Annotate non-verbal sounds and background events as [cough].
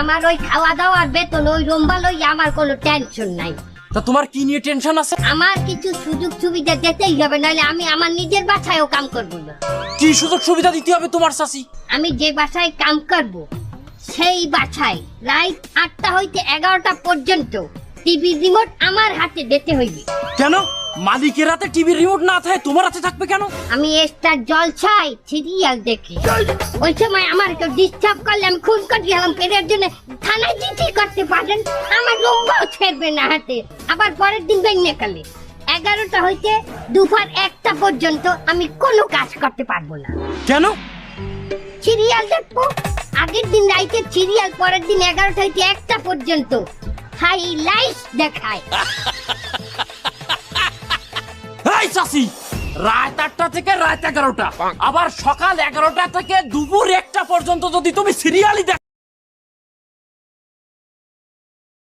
আমার ওই খাওয়া দাওয়ার বেতন ওই রুম্বা লই আমার কোনো টেনশন নাই। তা তোমার কি নিয়ে টেনশন আছে? আমার কিছু সুযোগ সুবিধা দিতেই হবে নাহলে আমি আমার নিজের বাসায়ও কাম করব না। কি সুযোগ সুবিধা দিতে হবে তোমার চাচি? আমি যে বাসায় কাম করব সেই বাসায় রাত আটটা হইতে এগারোটা পর্যন্ত টিভি রিমোট আমার হাতে দিতে হইবে। কেন? মালিকের হাতে টিভির রিমোট না থাকে তোমার হাতে থাকবে কেন? আমি এক্সট্রা জলছাই সিরিয়াল দেখি। ওই সময় আমার কেউ ডিস্টার্ব করলে আমি খুন করে গেলাম পেটের জন্য থানায় চিঠি করতে পারেন আমার রুম্বাও ছেড়বে না হাতে। আবার পরের দিন বেরিয়ে কালে এগারোটা হইতে দুপুর একটা পর্যন্ত আমি কোনো কাজ করতে পারব না। কেন? সিরিয়াল দেখব। আগের দিন রাইতে সিরিয়াল পরের দিন এগারোটা হইতে একটা পর্যন্ত। হাই হাইলাইট দেখায়। [laughs] চাচি রাত আটটা থেকে রাত এগারোটা। আবার সকাল এগারোটা থেকে দুপুর একটা পর্যন্ত যদি তুমি সিরিয়ালই দেখো